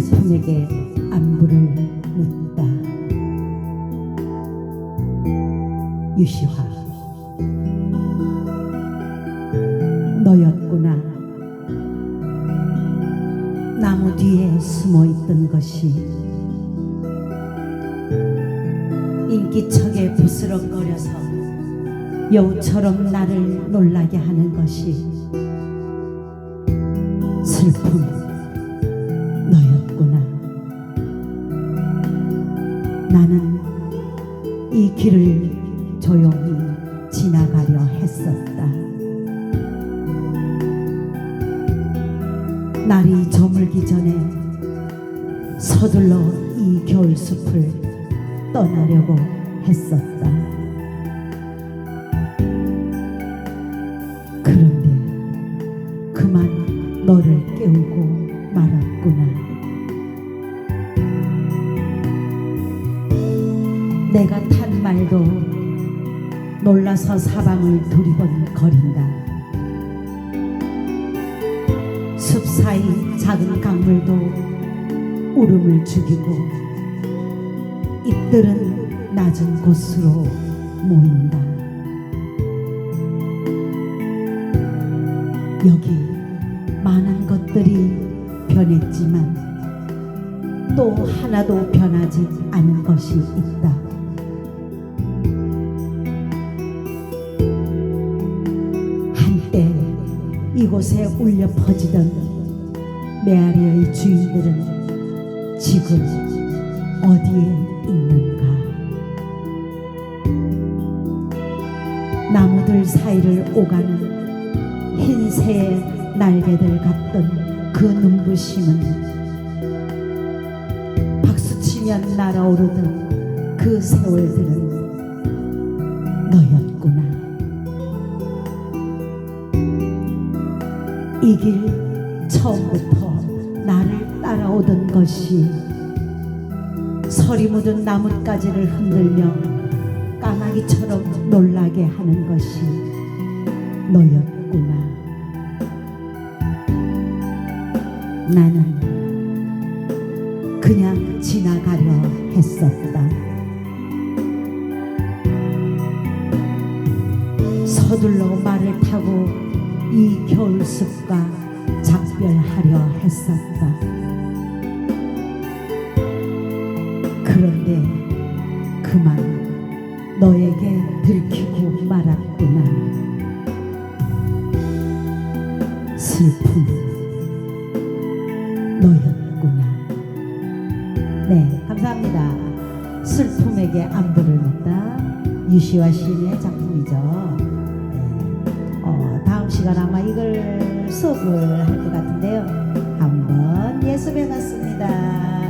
슬픔에게 안부를 묻다. 유시화 너였구나. 나무 뒤에 숨어 있던 것이 인기척에 부스럭거려서 여우처럼 나를 놀라게 하는 것이 슬픔 나는 이 길을 조용히 지나가려 했었다. 날이 저물기 전에 서둘러 이 겨울 숲을 떠나려고 했었다. 그런데 그만 너를 내가 탄 말도 놀라서 사방을 두리번 거린다. 숲 사이 작은 강물도 울음을 죽이고 잎들은 낮은 곳으로 모인다. 여기 많은 것들이 변했지만 또 하나도 변하지 않은 것이 있다. 이곳에 울려 퍼지던 메아리의 주인들은 지금 어디에 있는가? 나무들 사이를 오가는 흰 새의 날개들 같던 그 눈부심은 박수치면 날아오르던 그 세월들은 너였구나. 이 길 처음부터 나를 따라오던 것이 서리 묻은 나뭇가지를 흔들며 까마귀처럼 놀라게 하는 것이 너였구나. 나는 그냥 지나가려 했었다. 서둘러 말을 타고 이 겨울숲과 작별하려 했었다. 그런데 그만 너에게 들키고 말았구나. 슬픔 너였구나. 네, 감사합니다. 슬픔에게 안부를 묻다 유시화 시인의 작품이죠. 시간 아마 이걸 수업을 할 것 같은데요. 한번 예수 배웠습니다.